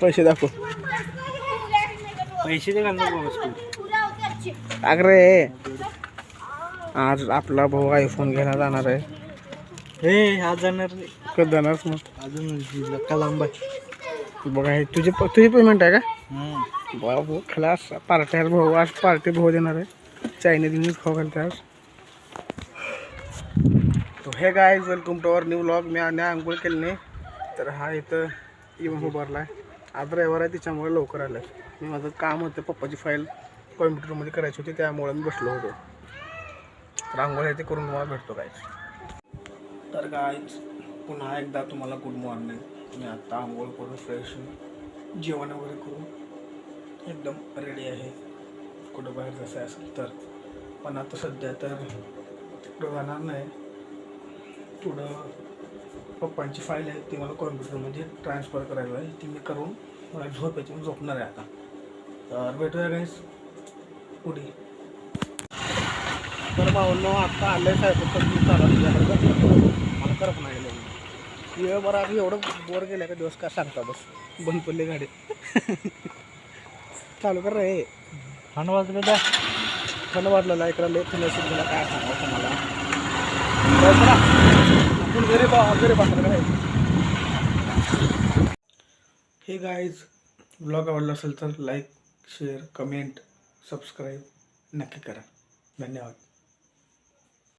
पैसे दाखव। पैसे दे आज आपला भाऊ आयफोन घ्यायला जाणार आहे. हे आज जाणार नाही कधी जाणार मग अजून कलांब बघा हे तुझे प- तुझी पेमेंट आहे का? भाऊ खलास पार्टी आहे भाऊ आज पार्टी भाऊ देणार आहे. चायनीज न्यूज़ खाऊ घालते आज. तो हे guys welcome to our new vlog मी आणि आंघोळ केली नाही. तर हा इथं इवन उभारला आहे आज रविवार आहे त्याच्यामुळे लवकर आलं मी माझं काम होतं पप्पाची फाईल कॉम्प्युटरमध्ये करायची होती त्यामुळे मी बसलो होतो. तर आंघोळ आहे ते करून तुम्हाला भेटतो काय तर काय पुन्हा एकदा तुम्हाला गुड मॉर्निंग मी आत्ता आंघोळ करून फ्रेश जेवण वगैरे करून एकदम रेडी आहे. कुठं बाहेर जायचं असेल तर. पण आता सध्या तर तिकडं जाणार नाही. थोडं पप्पांची फाईल आहे ती मला कॉम्प्युटरमध्ये ट्रान्सफर करायला आहे ती मी करून मला झोप मी झोपणार आहे आता. तर भेटूया गाईस पुढे. तर भावनो आता आलं आहे साहेब पण मी चाला तुझ्याकडे मला करत नाही ये बरं आम्ही एवढं बोर गेलं का दिवस का सांगता बस. बंद पडली गाडी. चालू कर रे. थंड वाजलं द्या थंड वाटलेला इकडं. असेल तुला काय सांगावं तुम्हाला. हे गाईज ब्लॉग आवडला असेल तर लाईक शेअर कमेंट सबस्क्राईब नक्की करा. धन्यवाद.